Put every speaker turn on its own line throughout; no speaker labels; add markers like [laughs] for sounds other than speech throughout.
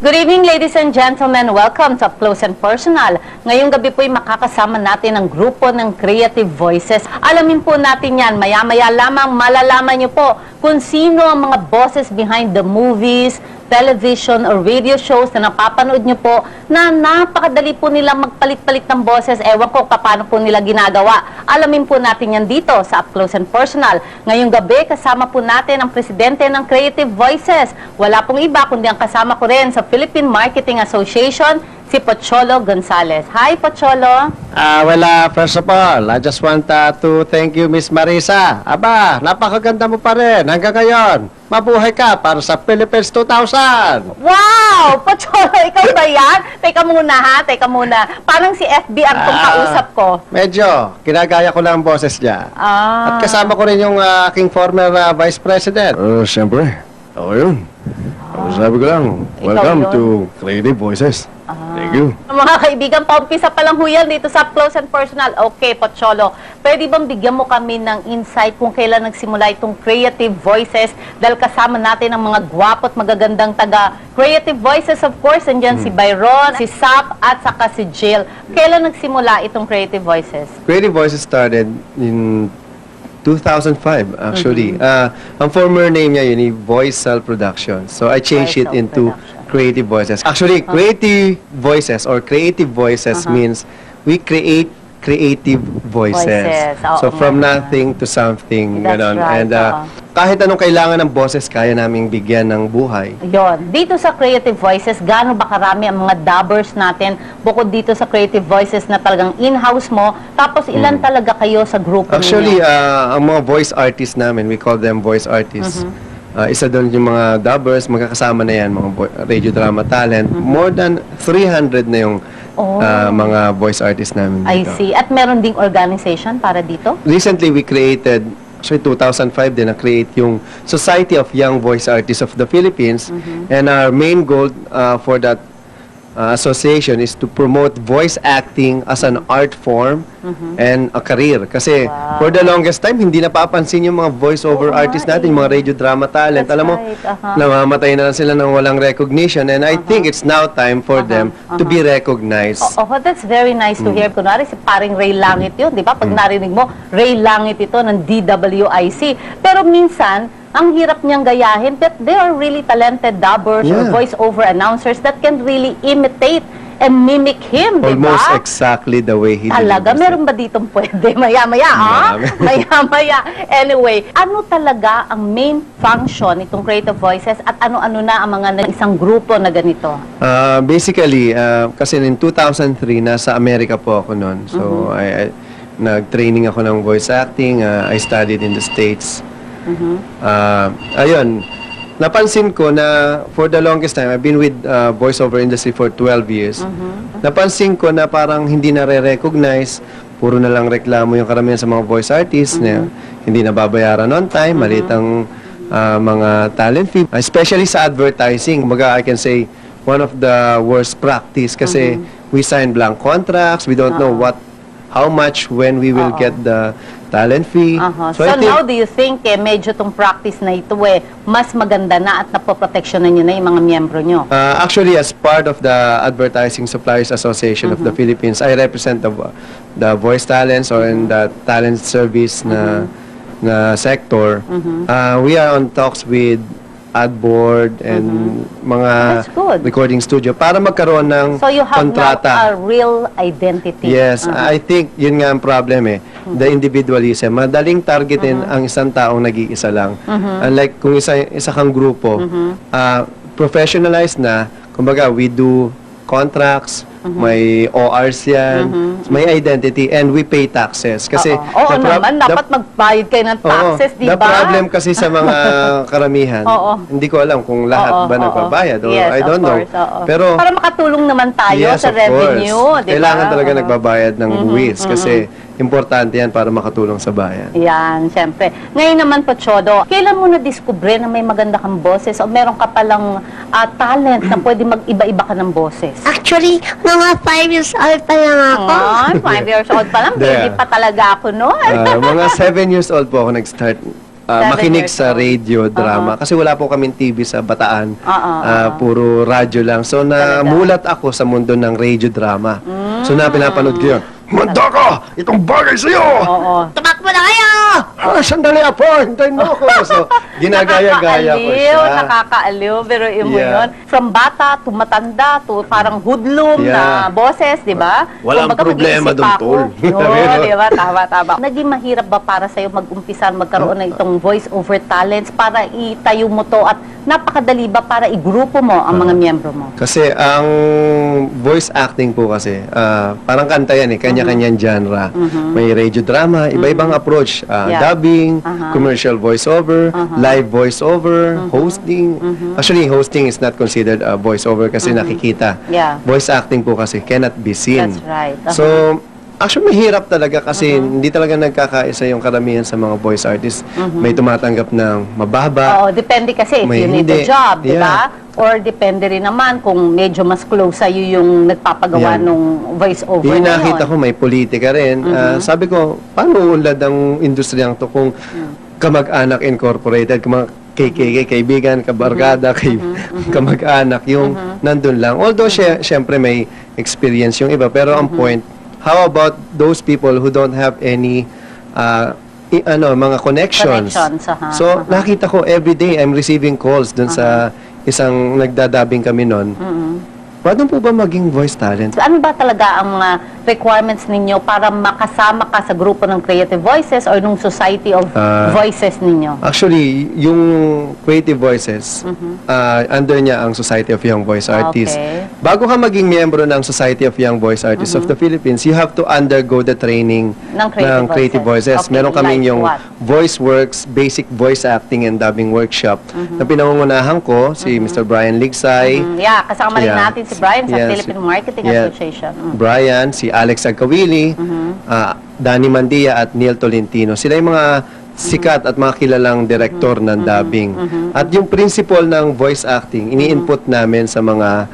Good evening, ladies and gentlemen. Welcome to Up Close and Personal. Ngayong gabi po'y makakasama natin ang grupo ng Creative Voices. Alamin po natin yan. Maya-maya lamang malalaman niyo po kung sino ang mga bosses behind the movies, television, or radio shows na napapanood niyo po na napakadali po nilang magpalit-palit ng boses. Ewan ko paano po nila ginagawa. Alamin po natin yan dito sa Up Close and Personal. Ngayong gabi, kasama po natin ang presidente ng Creative Voices. Wala pong iba, kundi ang kasama ko rin sa Philippine Marketing Association, si Pocholo Gonzales. Hi, Pocholo!
Ah, wala, first of all, I just want uh, to thank you, Miss Marisa. Aba, napakaganda mo pa rin hanggang ngayon. Mabuhay ka para sa Philippines 2000.
Wow! [laughs] Pocholo, ikaw ba yan? Teka muna ha, teka muna. Parang si FBR tong
Ah.
kausap ko.
Medyo, ginagaya ko lang ang boses niya.
Ah.
At kasama ko rin yung ah, aking former ah, Vice President.
Uh, siyempre. Ako yun. Sabi ko lang, welcome to Creative Voices. Thank you.
Mga kaibigan, paumpisa pa lang huyal dito sa Close and Personal. Okay, Pocholo, pwede bang bigyan mo kami ng insight kung kailan nagsimula itong Creative Voices? Dahil kasama natin ang mga gwapo at magagandang taga Creative Voices, of course. Andyan si Byron, si Sap, at saka si Jill. Kailan nagsimula itong Creative Voices?
Creative Voices started in 2005, actually. Ah, ang former name niya yun, Voice Cell Productions. So I changed
Voice
it
Cell
into
Production.
Creative Voices. Actually, Creative Voices or Creative Voices
Uh-huh.
means we create creative voices.
Voices, oo
so from
nga.
nothing to something,
That's
ganon.
right,
And ah, kahit anong kailangan ng boses, kaya naming bigyan ng buhay.
Yon. Dito sa Creative Voices, gaano ba karami ang mga dubbers natin bukod dito sa Creative Voices na talagang in-house mo? Tapos ilan talaga kayo sa grupo
Hmm. Actually,
ninyo?
ah, ang mga voice artists namin, we call them voice artists.
Mm-hmm.
Ah, isa doon yung mga dubbers, magkakasama na yan, mga vo- radio drama talent. More than 300 na yung
Mm-hmm. Oh.
ah, mga voice artists namin
I
dito.
see. At meron ding organization para dito?
Recently, we created, actually 2005 din, na-create yung Society of Young Voice Artists of the Philippines.
Mm-hmm.
And our main goal ah, for that ah, association is to promote voice acting as an art form and a career. Kasi
Mm-hmm. Wow.
for the longest time, hindi napapansin yung mga voice-over
Oo nga
artists
eh.
natin, yung mga radio drama talent.
That's
Alam mo,
right, aha.
namamatay na lang sila ng walang recognition. And I think it's now time for them to be recognized.
Oh, oh, that's very nice to
Hmm.
hear. Kunwari, si paring Ray Langit yun, di ba? Pag narinig mo, Ray Langit ito ng DWIC. Pero minsan, ang hirap niyang gayahin, but they are really talented dubbers or
Yeah.
voice-over announcers that can really imitate and mimic him, di ba?
Almost exactly the way he
Talaga? Meron ba ditong pwede? [laughs] Maya-maya, ah? [laughs] Maya-maya. Anyway, ano talaga ang main function itong Creative Voices at ano-ano na ang mga na- isang grupo na ganito?
Uh, basically, uh, kasi in 2003, nasa Amerika po ako noon. So,
Mm-hmm.
I, I, nag-training ako ng voice acting. Uh, I studied in the States.
Mm-hmm.
Uh, ayun, napansin ko na for the longest time, I've been with uh, voiceover industry for 12 years.
Mm-hmm.
Napansin ko na parang hindi na re-recognize, puro na lang reklamo yung karamihan sa mga voice artists na
Mm-hmm.
hindi nababayaran on time, maliit ang uh, mga talent fee. Especially sa advertising, mga I can say, one of the worst practice kasi we sign blank contracts, we don't know what, how much, when we will
Oo.
get the talent fee.
Aha. So,
think-
now, do you think eh, medyo tong practice na ito eh, mas maganda na at napoproteksyonan nyo na yung mga miyembro nyo?
Uh, actually, as part of the Advertising Suppliers Association of the Philippines, I represent the the voice talents or in the talent service na na sector. Uh, we are on talks with ad board and mga
That's good.
recording studio para magkaroon ng
So, you have
kontrata.
now a real identity.
Yes,
Aha.
I think yun nga ang problem eh. The individualism. Madaling targetin ang isang taong nag-iisa lang. Unlike kung isa, isa kang grupo, ah, professionalized na, kumbaga, we do contracts, may ORs yan, may identity, and we pay taxes. Kasi,
Oo, Oo
the prob-
naman,
the-
dapat magbayad kayo ng
Oo.
taxes, di ba?
The problem kasi sa mga [laughs] karamihan,
Oo.
hindi ko alam kung lahat
Oo,
ba
oo.
nagbabayad or
Yes,
I don't
of
know.
course, oo.
Pero
Para makatulong naman tayo
Yes,
sa
of
revenue,
course.
di ba?
Kailangan talaga
Oo.
nagbabayad ng buwis kasi importante yan para makatulong sa bayan.
Yan, syempre. Ngayon naman po, Chodo, kailan mo na-discover na may maganda kang boses o meron ka palang ah, talent na pwede mag-iba-iba ka ng boses?
Actually, mga 5 years old pa lang ako.
Ay, five years old pa lang, baby
There.
pa talaga ako noon.
Ah, mga seven years old po ako nag-start ah,
Seven
makinig
years
sa
old.
radio drama. Kasi wala po kaming TV sa Bataan.
Oo,
Ah, puro radyo lang. So, namulat ako sa mundo ng radio drama. So, na pinapanood ko yun.
Manda ka! Itong bagay sa'yo!
Oo.
Tumakbo na kayo!
Ah, sandali apo, hintayin mo ako. So, [laughs] ginagaya-gaya ko siya.
nakakaaliw, pero mo
Yeah.
yun. From bata to matanda to parang hoodlum na
Yeah.
boses, di ba?
Walang
Kumbaga,
problema
mag-iisip
dun,
ako.
tol. [laughs]
Oo, di ba? Tama, tama. Naging mahirap ba para sa'yo mag-umpisa magkaroon ng itong voice-over talents para itayo mo to at napakadali ba para igrupo mo ang mga miyembro mo?
Kasi ang voice acting po kasi, ah, parang kanta yan eh, kanya-kanyang genre. May radio drama, iba-ibang approach. ah,
Yeah.
Dubbing,
Aha.
commercial voiceover, live voiceover, hosting. Actually, hosting is not considered a voiceover kasi nakikita.
Yeah.
Voice acting po kasi cannot be seen.
That's right. Uh-huh.
So, actually mahirap talaga kasi hindi talaga nagkakaisa yung karamihan sa mga voice artists. May tumatanggap ng mababa,
Oo, depende kasi if
May
you need a
hindi.
job, di ba?
Yeah.
Or depende rin naman kung medyo mas close sa'yo yung nagpapagawa
Yan.
nung voice-over
Yung
na
nakita ko may politika rin.
Mm-hmm.
Ah, sabi ko, paano unlad ang industriyang to kung
Mm.
kamag-anak incorporated, mga KKK, kaibigan, kabarkada, kay,
Mm-hmm.
kamag-anak, yung nandun lang. Although, syempre syempre may experience yung iba. Pero
Mm-hmm.
ang point, how about those people who don't have any ah, i- ano, mga connections.
Connections, aha,
so, nakita ko every day, I'm receiving calls dun sa isang nagdadabing kami nun.
Mm-hmm.
Pwede po ba maging voice talent?
So, ano ba talaga ang mga requirements ninyo para makasama ka sa grupo ng Creative Voices or nung Society of
Ah,
Voices ninyo?
Actually, yung Creative Voices, ah, under niya ang Society of Young Voice Artists.
Okay.
Bago ka maging miyembro ng Society of Young Voice Artists of the Philippines, you have to undergo the training
Ng Creative Voices. Okay,
Meron kaming
like
yung
what?
Voice Works, Basic Voice Acting and Dubbing Workshop na pinangungunahan ko, si Mr. Brian Ligsay,
Mm, yeah, kasama rin
Yeah.
natin si Brian sa
Yes.
Philippine Marketing
Yeah.
Association. Mm.
Brian, si Alex Agkawili, ah, Danny Mandia at Neil Tolentino. Sila yung mga sikat at mga kilalang direktor ng dubbing. At yung principle ng voice acting, ini-input namin sa mga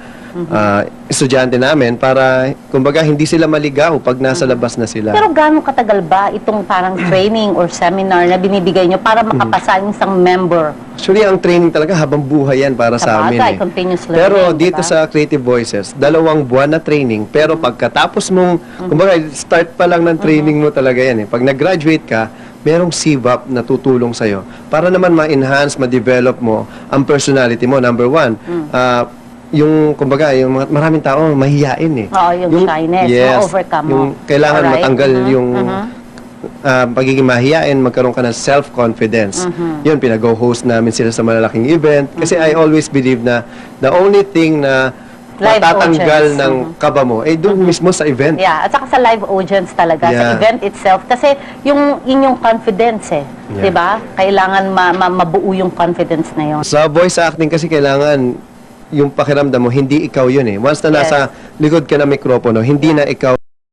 ah, estudyante namin para, kumbaga, hindi sila maligaw pag nasa labas na sila.
Pero gaano katagal ba itong parang [clears throat] training or seminar na binibigay nyo para
Mm-hmm.
makapasa yung isang member?
Actually, ang training talaga habang buhay yan para sa amin.
Sabagay,
eh.
continuous learning,
Pero dito
diba?
sa Creative Voices, dalawang buwan na training, pero pagkatapos mong, kumbaga, start pa lang ng training mo talaga yan eh. Pag nag-graduate ka, merong CVAP na tutulong sa'yo para naman ma-enhance, ma-develop mo ang personality mo. Number one, ah, yung, kumbaga, yung mga, maraming tao mahihiyain eh.
Oo, yung shyness, ma-overcome mo.
Yung kailangan
Alright.
matanggal
Mhm,
yung
mhm.
ah, pagiging mahihain, magkaroon ka ng self-confidence.
Mhm.
Yun, pinag-host namin sila sa malalaking event. Kasi I always believe na the only thing na
Live
matatanggal
audience.
ng kaba mo, eh doon mismo sa event.
Yeah, at saka sa live audience talaga, sa
Yeah.
event itself. Kasi yung inyong confidence eh,
Yeah.
di ba? Kailangan ma- ma- mabuo yung confidence na yun.
Sa voice acting kasi kailangan yung pakiramdam mo, hindi ikaw yun eh. Once na
Yes.
nasa likod ka ng mikropono, hindi na ikaw